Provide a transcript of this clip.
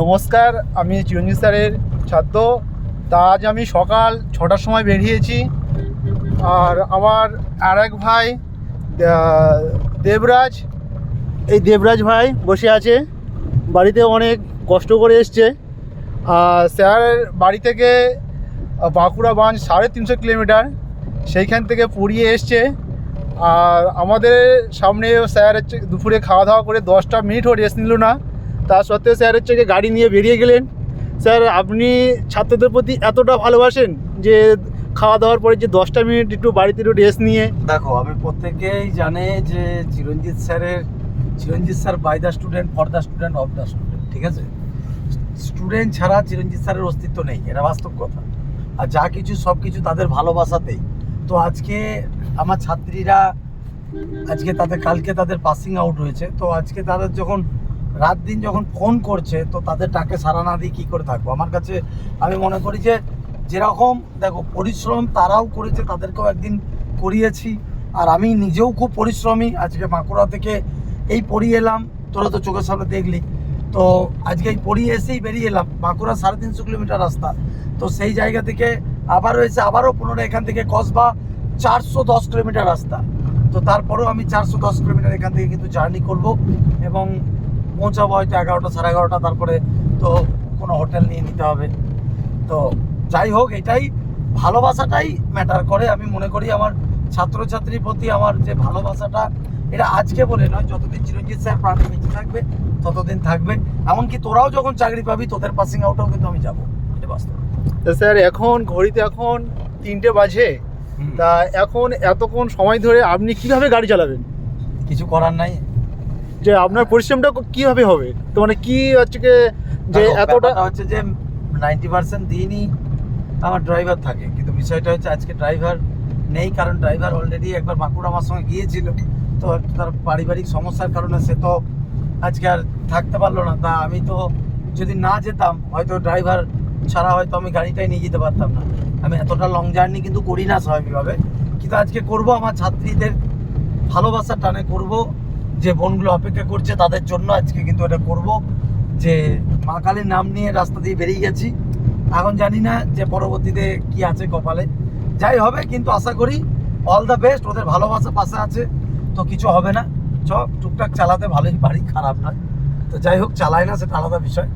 নমস্কার, আমি চিরঞ্জিত স্যারের ছাত্র। তা আজ আমি সকাল ছটার সময় বেরিয়েছি। আর আমার আর এক ভাই দেবরাজ। এই দেবরাজ ভাই বসে আছে। বাড়িতে অনেক কষ্ট করে এসছে। আর স্যারের বাড়ি থেকে বাঁকুড়া বাঁধ সাড়ে তিনশো কিলোমিটার, সেইখান থেকে পুড়িয়ে এসছে। আর আমাদের সামনে স্যার দুপুরে খাওয়া দাওয়া করে দশটা মিনিটও রেস্ট নিল না। তা সত্ত্বেও স্যার হচ্ছে গাড়ি নিয়ে বেরিয়ে গেলেন। স্যার, আপনি ছাত্রদের প্রতি এতটা ভালোবাসেন যে খাওয়া দাওয়ার পরে যে দশটা মিনিট একটু বাড়িতে একটু রেস্ট নিয়ে। দেখো, আমি প্রত্যেকেই জানে যে চিরঞ্জিত স্যারের, Chiranjit sir by the student for the student of the student ঠিক আছে? স্টুডেন্ট ছাড়া চিরঞ্জিত স্যারের অস্তিত্ব নেই, এটা বাস্তব কথা। আর যা কিছু, সব কিছু তাদের ভালোবাসাতেই। তো আজকে আমার ছাত্রীরা, আজকে তাদের, কালকে তাদের পাসিং আউট হয়েছে। তো আজকে তাদের যখন রাত দিন যখন ফোন করছে, তো তাদের ডাকে সারা না দিয়ে কী করে থাকব? আমার কাছে আমি মনে করি যে, যেরকম দেখো, পরিশ্রম তারাও করেছে, তাদেরকেও একদিন করিয়েছি। আর আমি নিজেও খুব পরিশ্রমী। আজকে বাঁকুড়া থেকে এই পড়িয়ে এলাম, তোরা তো চোখের সামনে দেখলি। তো আজকে এই পড়িয়ে এসেই বেরিয়ে এলাম, বাঁকুড়া সাড়ে তিনশো কিলোমিটার রাস্তা। তো সেই জায়গা থেকে আবারও এসে আবারও পুনরায় এখান থেকে কসবা চারশো দশ কিলোমিটার রাস্তা। তো তারপরেও আমি চারশো দশ কিলোমিটার এখান থেকে কিন্তু জার্নি করব এবং পৌঁছাবো হয়তো এগারোটা সাড়ে এগারোটা তারপরে তো কোনো হোটেল নিয়ে নিতে হবে। তো যাই হোক এটাই ভালোবাসাটাই ম্যাটার করে। আমি মনে করি আমার ছাত্রছাত্রীর প্রতি আমার যে ভালোবাসাটা এটা আজকে বলে নয় যতদিন চিরঞ্জিত স্যার প্রাণে বেঁচে থাকবে ততদিন থাকবে। এমনকি তোরাও যখন চাকরি পাবি তোদের পাসিং আউটেও কিন্তু আমি যাব। এটা বাস্তব। স্যার এখন ঘড়িতে এখন তিনটে বাজে। তা এখন এতক্ষণ সময় ধরে আপনি কীভাবে গাড়ি চালাবেন? কিছু করার নাই। যে আপনার পরিশ্রমটা কীভাবে হবে? তো মানে কি হচ্ছে যে এতটা হচ্ছে যে নাইনটি পার্সেন্ট দিনই আমার ড্রাইভার থাকে। কিন্তু বিষয়টা হচ্ছে আজকে ড্রাইভার নেই কারণ ড্রাইভার অলরেডি একবার বাঁকুড়া আমার সঙ্গে গিয়েছিল। তো তার পারিবারিক সমস্যার কারণে সে তো আজকে আর থাকতে পারল না। তা আমি তো যদি না যেতাম হয়তো ড্রাইভার ছাড়া হয়তো আমি গাড়িটাই নিয়ে যেতে পারতাম না। আমি এতটা লং জার্নি কিন্তু করি না স্বাভাবিকভাবে। কিন্তু আজকে করব আমার ছাত্রীদের ভালোবাসার টানে করব। যে বোনগুলো অপেক্ষা করছে তাদের জন্য আজকে কিন্তু এটা করব যে মা কালীর নাম নিয়ে রাস্তা দিয়ে বেরিয়ে গেছি। এখন জানি না যে পরবর্তীতে কি আছে কপালে। যাই হবে, কিন্তু আশা করি অল দ্য বেস্ট ওদের ভালোবাসা পাশে আছে, তো কিছু হবে না। চ টুকটাক চালাতে ভালোই বাড়ি খারাপ নয়। তো যাই হোক চালায় না সেটা আলাদা বিষয়।